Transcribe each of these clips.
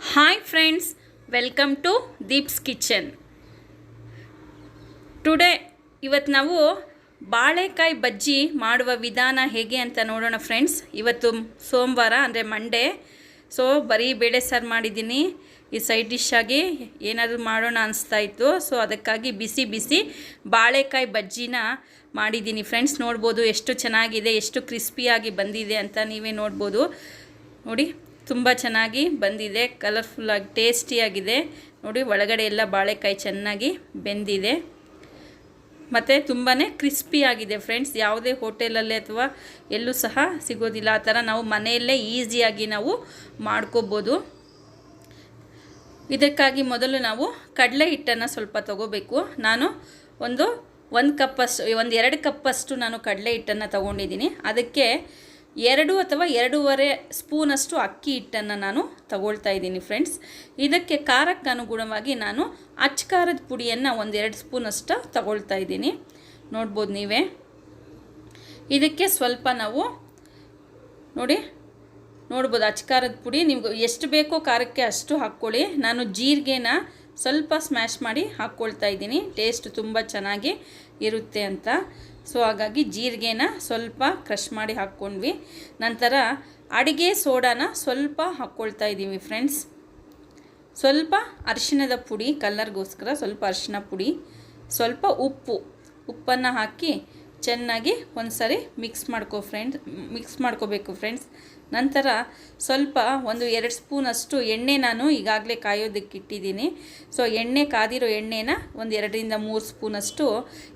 Hi friends welcome to Deeps kitchen today ಇವತ್ತು ನಾವು ಬಾಳೆಕಾಯಿ ಬಜ್ಜಿ ಮಾಡುವ ವಿಧಾನ ಹೇಗೆ ಅಂತ ನೋಡೋಣ ಫ್ರೆಂಡ್ಸ್ ಇವತ್ತು ಸೋಮವಾರ, ಅಂದರೆ ಮಂಡೇ ಸೊ ಬರೀ ಬೇಳೆ ಸಾರು ಮಾಡಿದ್ದೀನಿ. ಈ ಸೈಡ್ ಡಿಶ್ ಆಗಿ ಏನಾದರೂ ಮಾಡೋಣ ಅನಿಸ್ತಾ ಇತ್ತು. ಸೊ ಅದಕ್ಕಾಗಿ ಬಿಸಿ ಬಿಸಿ ಬಾಳೆಕಾಯಿ ಬಜ್ಜಿನ ಮಾಡಿದ್ದೀನಿ ಫ್ರೆಂಡ್ಸ್ ನೋಡ್ಬೋದು ಎಷ್ಟು ಚೆನ್ನಾಗಿದೆ, ಎಷ್ಟು ಕ್ರಿಸ್ಪಿಯಾಗಿ ಬಂದಿದೆ ಅಂತ ನೀವೇ ನೋಡ್ಬೋದು. ನೋಡಿ. ತುಂಬ ಚೆನ್ನಾಗಿ ಬಂದಿದೆ ಕಲರ್ಫುಲ್ಲಾಗಿ ಟೇಸ್ಟಿಯಾಗಿದೆ ನೋಡಿ, ಒಳಗಡೆ ಎಲ್ಲ ಬಾಳೆಕಾಯಿ ಚೆನ್ನಾಗಿ ಬೆಂದಿದೆ. ಮತ್ತು ತುಂಬಾ ಕ್ರಿಸ್ಪಿಯಾಗಿದೆ ಫ್ರೆಂಡ್ಸ್ ಯಾವುದೇ ಹೋಟೆಲಲ್ಲಿ ಅಥವಾ ಎಲ್ಲೂ ಸಹ ಸಿಗೋದಿಲ್ಲ. ಆ ಥರ ನಾವು ಮನೆಯಲ್ಲೇ ಈಸಿಯಾಗಿ ನಾವು ಮಾಡ್ಕೋಬೋದು. ಇದಕ್ಕಾಗಿ ಮೊದಲು ನಾವು ಕಡಲೆ ಹಿಟ್ಟನ್ನು ಸ್ವಲ್ಪ ತಗೋಬೇಕು. ನಾನು ಒಂದು ಒಂದು ಕಪ್ಪಷ್ಟು ಒಂದು ಎರಡು ಕಪ್ಪಷ್ಟು ನಾನು ಕಡಲೆ ಹಿಟ್ಟನ್ನು ತಗೊಂಡಿದ್ದೀನಿ. ಅದಕ್ಕೆ ಎರಡು ಅಥವಾ ಎರಡೂವರೆ ಸ್ಪೂನಷ್ಟು ಅಕ್ಕಿ ಹಿಟ್ಟನ್ನು ನಾನು ತಗೊಳ್ತಾ ಇದ್ದೀನಿ ಫ್ರೆಂಡ್ಸ್. ಇದಕ್ಕೆ ಖಾರಕ್ಕೆ ಅನುಗುಣವಾಗಿ ನಾನು ಅಚ್ಚ ಖಾರದ ಪುಡಿಯನ್ನು ಒಂದೆರಡು ಸ್ಪೂನಷ್ಟು ತಗೊಳ್ತಾ ಇದ್ದೀನಿ. ನೋಡ್ಬೋದು ನೀವೇ. ಇದಕ್ಕೆ ಸ್ವಲ್ಪ ನಾವು ನೋಡಿ, ನೋಡ್ಬೋದು ಅಚ್ಚ ಖಾರದ ಪುಡಿ. ನಿಮ್ಗೆ ಎಷ್ಟು ಬೇಕೋ ಖಾರಕ್ಕೆ ಅಷ್ಟು ಹಾಕ್ಕೊಳ್ಳಿ. ನಾನು ಜೀರಿಗೆನ ಸ್ವಲ್ಪ ಸ್ಮ್ಯಾಶ್ ಮಾಡಿ ಹಾಕ್ಕೊಳ್ತಾ ಇದ್ದೀನಿ. ಟೇಸ್ಟ್ ತುಂಬ ಚೆನ್ನಾಗಿ ಇರುತ್ತೆ ಅಂತ. ಸೊ ಹಾಗಾಗಿ ಜೀರಿಗೆನ ಸ್ವಲ್ಪ ಕ್ರಷ್ ಮಾಡಿ ಹಾಕ್ಕೊಂಡ್ವಿ. ನಂತರ ಅಡುಗೆ ಸೋಡಾನ ಸ್ವಲ್ಪ ಹಾಕ್ಕೊಳ್ತಾ ಇದ್ದೀವಿ ಫ್ರೆಂಡ್ಸ್ ಸ್ವಲ್ಪ ಅರಿಶಿಣದ ಪುಡಿ ಕಲ್ಲರ್ಗೋಸ್ಕರ ಸ್ವಲ್ಪ ಅರಿಶಿಣ ಪುಡಿ, ಸ್ವಲ್ಪ ಉಪ್ಪು. ಉಪ್ಪನ್ನು ಹಾಕಿ ಚೆನ್ನಾಗಿ ಒಂದು ಮಿಕ್ಸ್ ಮಾಡ್ಕೋ ಫ್ರೆಂಡ್ಸ್ ಮಿಕ್ಸ್ ಮಾಡ್ಕೋಬೇಕು ಫ್ರೆಂಡ್ಸ್ ನಂತರ ಸ್ವಲ್ಪ ಒಂದು ಎರಡು ಸ್ಪೂನಷ್ಟು ಎಣ್ಣೆ ನಾನು ಈಗಾಗಲೇ ಕಾಯೋದಕ್ಕೆ ಇಟ್ಟಿದ್ದೀನಿ ಸೊ ಎಣ್ಣೆ ಕಾದಿರೋ ಎಣ್ಣೆನ ಒಂದು ಎರಡರಿಂದ ಮೂರು ಸ್ಪೂನಷ್ಟು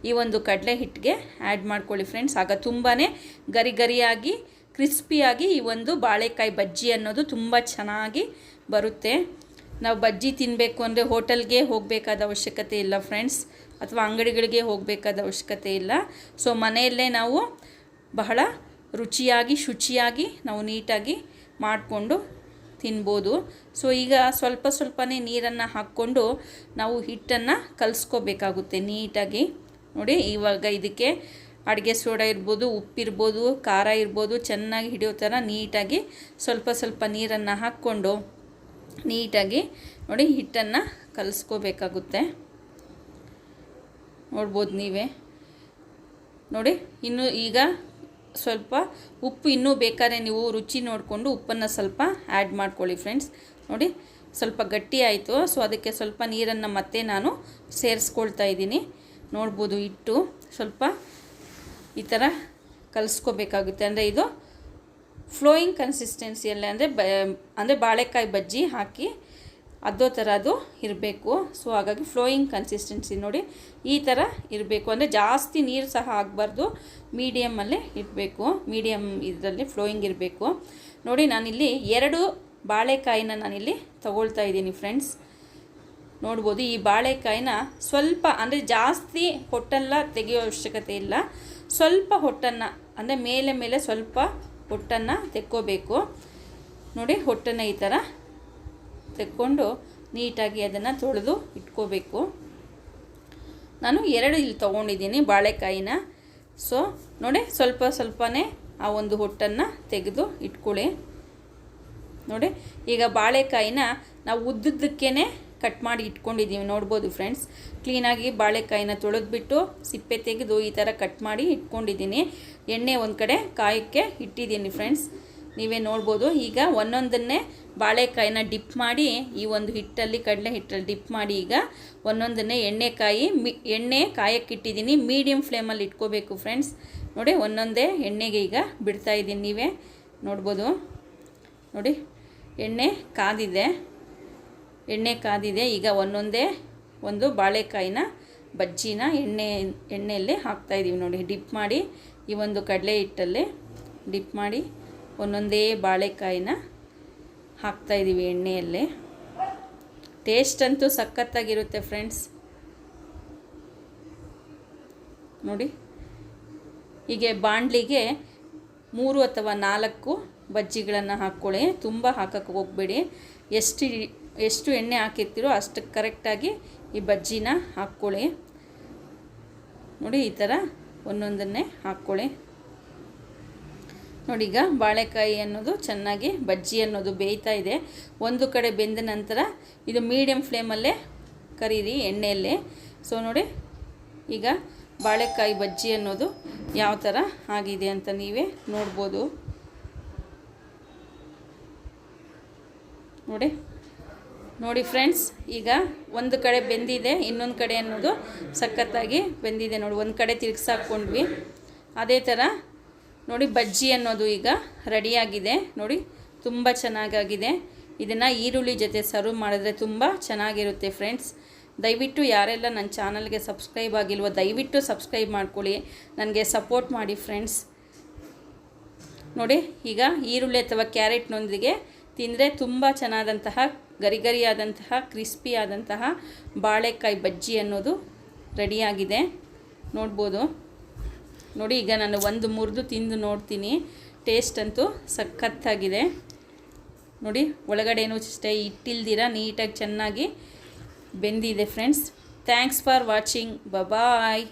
ಈ ಒಂದು ಕಡಲೆ ಹಿಟ್ಟಿಗೆ ಆ್ಯಡ್ ಮಾಡ್ಕೊಳ್ಳಿ ಫ್ರೆಂಡ್ಸ್ ಆಗ ತುಂಬಾ ಗರಿ ಗರಿಯಾಗಿ ಕ್ರಿಸ್ಪಿಯಾಗಿ ಈ ಒಂದು ಬಾಳೆಕಾಯಿ ಬಜ್ಜಿ ಅನ್ನೋದು ತುಂಬ ಚೆನ್ನಾಗಿ ಬರುತ್ತೆ. ನಾವು ಬಜ್ಜಿ ತಿನ್ನಬೇಕು ಅಂದರೆ ಹೋಟೆಲ್ಗೆ ಹೋಗಬೇಕಾದ ಅವಶ್ಯಕತೆ ಇಲ್ಲ ಫ್ರೆಂಡ್ಸ್ ಅಥವಾ ಅಂಗಡಿಗಳಿಗೆ ಹೋಗಬೇಕಾದ ಅವಶ್ಯಕತೆ ಇಲ್ಲ. ಸೊ ಮನೆಯಲ್ಲೇ ನಾವು ಬಹಳ ರುಚಿಯಾಗಿ, ಶುಚಿಯಾಗಿ ನಾವು ನೀಟಾಗಿ ಮಾಡಿಕೊಂಡು ತಿನ್ಬೋದು. ಸೊ ಈಗ ಸ್ವಲ್ಪ ಸ್ವಲ್ಪನೇ ನೀರನ್ನು ಹಾಕ್ಕೊಂಡು ನಾವು ಹಿಟ್ಟನ್ನು ಕಲಿಸ್ಕೋಬೇಕಾಗುತ್ತೆ ನೀಟಾಗಿ. ನೋಡಿ, ಇವಾಗ ಇದಕ್ಕೆ ಅಡುಗೆ ಸೋಡಾ ಇರ್ಬೋದು, ಉಪ್ಪಿರ್ಬೋದು, ಖಾರ ಇರ್ಬೋದು, ಚೆನ್ನಾಗಿ ಹಿಡಿಯೋ ಥರ ನೀಟಾಗಿ ಸ್ವಲ್ಪ ಸ್ವಲ್ಪ ನೀರನ್ನು ಹಾಕ್ಕೊಂಡು ನೀಟಾಗಿ ನೋಡಿ ಹಿಟ್ಟನ್ನು ಕಲಿಸ್ಕೋಬೇಕಾಗುತ್ತೆ. ನೋಡ್ಬೋದು ನೀವೇ. ನೋಡಿ, ಇನ್ನು ಈಗ ಸ್ವಲ್ಪ ಉಪ್ಪು ಇನ್ನೂ ಬೇಕಾದ್ರೆ ನೀವು ರುಚಿ ನೋಡಿಕೊಂಡು ಉಪ್ಪನ್ನು ಸ್ವಲ್ಪ ಆ್ಯಡ್ ಮಾಡ್ಕೊಳ್ಳಿ ಫ್ರೆಂಡ್ಸ್ ನೋಡಿ, ಸ್ವಲ್ಪ ಗಟ್ಟಿ ಆಯಿತು. ಸೊ ಅದಕ್ಕೆ ಸ್ವಲ್ಪ ನೀರನ್ನು ಮತ್ತೆ ನಾನು ಸೇರಿಸ್ಕೊಳ್ತಾ ಇದ್ದೀನಿ. ನೋಡ್ಬೋದು ಇಟ್ಟು ಸ್ವಲ್ಪ ಈ ಥರ ಕಲಿಸ್ಕೋಬೇಕಾಗುತ್ತೆ. ಅಂದರೆ ಇದು ಫ್ಲೋಯಿಂಗ್ ಕನ್ಸಿಸ್ಟೆನ್ಸಿಯಲ್ಲೇ ಅಂದರೆ ಬ, ಅಂದರೆ ಬಾಳೆಕಾಯಿ ಬಜ್ಜಿ ಹಾಕಿ ಅದೋ ಥರ ಅದು ಇರಬೇಕು. ಸೊ ಹಾಗಾಗಿ ಫ್ಲೋಯಿಂಗ್ ಕನ್ಸಿಸ್ಟೆನ್ಸಿ ನೋಡಿ ಈ ಥರ ಇರಬೇಕು. ಅಂದರೆ ಜಾಸ್ತಿ ನೀರು ಸಹ ಆಗಬಾರ್ದು. ಮೀಡಿಯಮಲ್ಲೇ ಇರಬೇಕು ಮೀಡಿಯಮ್ ಇದರಲ್ಲಿ ಫ್ಲೋಯಿಂಗ್ ಇರಬೇಕು. ನೋಡಿ, ನಾನಿಲ್ಲಿ ಎರಡು ಬಾಳೆಕಾಯಿನ ನಾನಿಲ್ಲಿ ತಗೊಳ್ತಾ ಇದ್ದೀನಿ ಫ್ರೆಂಡ್ಸ್ ನೋಡ್ಬೋದು, ಈ ಬಾಳೆಕಾಯಿನ ಸ್ವಲ್ಪ, ಅಂದರೆ ಜಾಸ್ತಿ ಹೊಟ್ಟೆಲ್ಲ ತೆಗೆಯೋ ಅವಶ್ಯಕತೆ ಇಲ್ಲ. ಸ್ವಲ್ಪ ಹೊಟ್ಟನ್ನು, ಅಂದರೆ ಮೇಲೆ ಮೇಲೆ ಸ್ವಲ್ಪ ಹೊಟ್ಟನ್ನು ತೆಕ್ಕೋಬೇಕು. ನೋಡಿ ಹೊಟ್ಟನ್ನು ಈ ಥರ ತೆಕ್ಕೊಂಡು ನೀಟಾಗಿ ಅದನ್ನು ತೊಳೆದು ಇಟ್ಕೋಬೇಕು. ನಾನು ಎರಡು ಇಲ್ಲಿ ತೊಗೊಂಡಿದ್ದೀನಿ ಬಾಳೆಕಾಯಿನ. ಸೊ ನೋಡಿ ಸ್ವಲ್ಪ ಸ್ವಲ್ಪನೇ ಆ ಒಂದು ಹೊಟ್ಟನ್ನು ತೆಗೆದು ಇಟ್ಕೊಳ್ಳಿ. ನೋಡಿ, ಈಗ ಬಾಳೆಕಾಯಿನ ನಾವು ಉದ್ದುದ್ದಕ್ಕೇ ಕಟ್ ಮಾಡಿ ಇಟ್ಕೊಂಡಿದ್ದೀವಿ. ನೋಡ್ಬೋದು ಫ್ರೆಂಡ್ಸ್, ಕ್ಲೀನಾಗಿ ಬಾಳೆಕಾಯಿನ ತೊಳೆದ್ಬಿಟ್ಟು ಸಿಪ್ಪೆ ತೆಗೆದು ಈ ಥರ ಕಟ್ ಮಾಡಿ ಇಟ್ಕೊಂಡಿದ್ದೀನಿ. ಎಣ್ಣೆ ಒಂದು ಕಡೆ ಕಾಯಕ್ಕೆ ಇಟ್ಟಿದ್ದೀನಿ ಫ್ರೆಂಡ್ಸ್. ನೀವೇ ನೋಡ್ಬೋದು. ಈಗ ಒಂದೊಂದನ್ನೇ ಬಾಳೆಕಾಯಿನ ಡಿಪ್ ಮಾಡಿ, ಈ ಒಂದು ಹಿಟ್ಟಲ್ಲಿ, ಕಡಲೆ ಹಿಟ್ಟಲ್ಲಿ ಡಿಪ್ ಮಾಡಿ ಈಗ ಒಂದೊಂದನ್ನೇ ಎಣ್ಣೆಕಾಯಿ ಮಿ, ಎಣ್ಣೆ ಕಾಯಕ್ಕಿಟ್ಟಿದ್ದೀನಿ. ಮೀಡಿಯಮ್ ಫ್ಲೇಮಲ್ಲಿ ಇಟ್ಕೋಬೇಕು ಫ್ರೆಂಡ್ಸ್ ನೋಡಿ, ಒಂದೊಂದೇ ಎಣ್ಣೆಗೆ ಈಗ ಬಿಡ್ತಾ ಇದ್ದೀನಿ ನೀವೇ ನೋಡ್ಬೋದು. ನೋಡಿ, ಎಣ್ಣೆ ಕಾದಿದೆ. ಎಣ್ಣೆ ಕಾದಿದೆ. ಈಗ ಒಂದೊಂದೇ ಒಂದು ಬಾಳೆಕಾಯಿನ ಬಜ್ಜಿನ ಎಣ್ಣೆ, ಎಣ್ಣೆಯಲ್ಲಿ ಹಾಕ್ತಾಯಿದ್ದೀವಿ ನೋಡಿ. ಡಿಪ್ ಮಾಡಿ, ಈ ಒಂದು ಕಡಲೆ ಹಿಟ್ಟಲ್ಲಿ ಡಿಪ್ ಮಾಡಿ ಒಂದೊಂದೇ ಬಾಳೆಕಾಯಿನ ಹಾಕ್ತಾಯಿದ್ದೀವಿ ಎಣ್ಣೆಯಲ್ಲಿ. ಟೇಸ್ಟ್ ಅಂತೂ ಸಖತ್ತಾಗಿರುತ್ತೆ ಫ್ರೆಂಡ್ಸ್ ನೋಡಿ, ಹೀಗೆ ಬಾಣಲಿಗೆ ಮೂರು ಅಥವಾ ನಾಲ್ಕು ಬಜ್ಜಿಗಳನ್ನು ಹಾಕ್ಕೊಳ್ಳಿ ತುಂಬ ಹಾಕಕ್ಕೆ ಹೋಗಬೇಡಿ. ಎಷ್ಟು ಎಷ್ಟು ಎಣ್ಣೆ ಹಾಕಿರ್ತೀರೋ ಅಷ್ಟು ಕರೆಕ್ಟಾಗಿ ಈ ಬಜ್ಜಿನ ಹಾಕ್ಕೊಳ್ಳಿ ನೋಡಿ, ಈ ಥರ ಒಂದೊಂದನ್ನೇ ಹಾಕ್ಕೊಳ್ಳಿ ನೋಡಿ ಈಗ ಬಾಳೆಕಾಯಿ ಅನ್ನೋದು ಚೆನ್ನಾಗಿ ಬಜ್ಜಿ ಅನ್ನೋದು ಬೇಯ್ತಾ ಇದೆ. ಒಂದು ಕಡೆ ಬೆಂದ ನಂತರ ಇದು ಮೀಡಿಯಮ್ ಫ್ಲೇಮಲ್ಲೇ ಕರೀರಿ ಎಣ್ಣೆಯಲ್ಲೇ. ಸೊ ನೋಡಿ ಈಗ ಬಾಳೆಕಾಯಿ ಬಜ್ಜಿ ಅನ್ನೋದು ಯಾವ ಥರ ಆಗಿದೆ ಅಂತ ನೀವೇ ನೋಡ್ಬೋದು. ನೋಡಿ ನೋಡಿ ಫ್ರೆಂಡ್ಸ್ ಈಗ ಒಂದು ಕಡೆ ಬೆಂದಿದೆ, ಇನ್ನೊಂದು ಕಡೆ ಅನ್ನೋದು ಸಖತ್ತಾಗಿ ಬೆಂದಿದೆ. ನೋಡಿ, ಒಂದು ಕಡೆ ತಿರುಗಿಸಾಕ್ಕೊಂಡ್ವಿ ಅದೇ ಥರ ನೋಡಿ ಬಜ್ಜಿ ಅನ್ನೋದು ಈಗ ರೆಡಿಯಾಗಿದೆ. ನೋಡಿ ತುಂಬ ಚೆನ್ನಾಗಾಗಿದೆ. ಇದನ್ನು ಈರುಳ್ಳಿ ಜೊತೆ ಸರ್ವ್ ಮಾಡಿದ್ರೆ ತುಂಬ ಚೆನ್ನಾಗಿರುತ್ತೆ ಫ್ರೆಂಡ್ಸ್ ದಯವಿಟ್ಟು ಯಾರೆಲ್ಲ ನನ್ನ ಚಾನಲ್ಗೆ ಸಬ್ಸ್ಕ್ರೈಬ್ ಆಗಿಲ್ವೋ ದಯವಿಟ್ಟು ಸಬ್ಸ್ಕ್ರೈಬ್ ಮಾಡ್ಕೊಳ್ಳಿ. ನನಗೆ ಸಪೋರ್ಟ್ ಮಾಡಿ ಫ್ರೆಂಡ್ಸ್ ನೋಡಿ ಈಗ ಈರುಳ್ಳಿ ಅಥವಾ ಕ್ಯಾರೆಟ್ನೊಂದಿಗೆ ತಿಂದರೆ ತುಂಬ ಚೆನ್ನಾದಂತಹ ಗರಿ ಗರಿಯಾದಂತಹ ಕ್ರಿಸ್ಪಿ ಆದಂತಹ ಬಾಳೆಕಾಯಿ ಬಜ್ಜಿ ಅನ್ನೋದು ರೆಡಿಯಾಗಿದೆ ನೋಡ್ಬೋದು. ನೋಡಿ, ಈಗ ನಾನು ಒಂದು ಮುರಿದು ತಿಂದು ನೋಡ್ತೀನಿ. ಟೇಸ್ಟ್ ಅಂತೂ ಸಖತ್ತಾಗಿದೆ. ನೋಡಿ ಒಳಗಡೆನೂ ಅಷ್ಟೇ ಇಟ್ಟಿಲ್ದಿರ, ನೀಟಾಗಿ ಚೆನ್ನಾಗಿ ಬೆಂದಿದೆ friends thanks for watching bye bye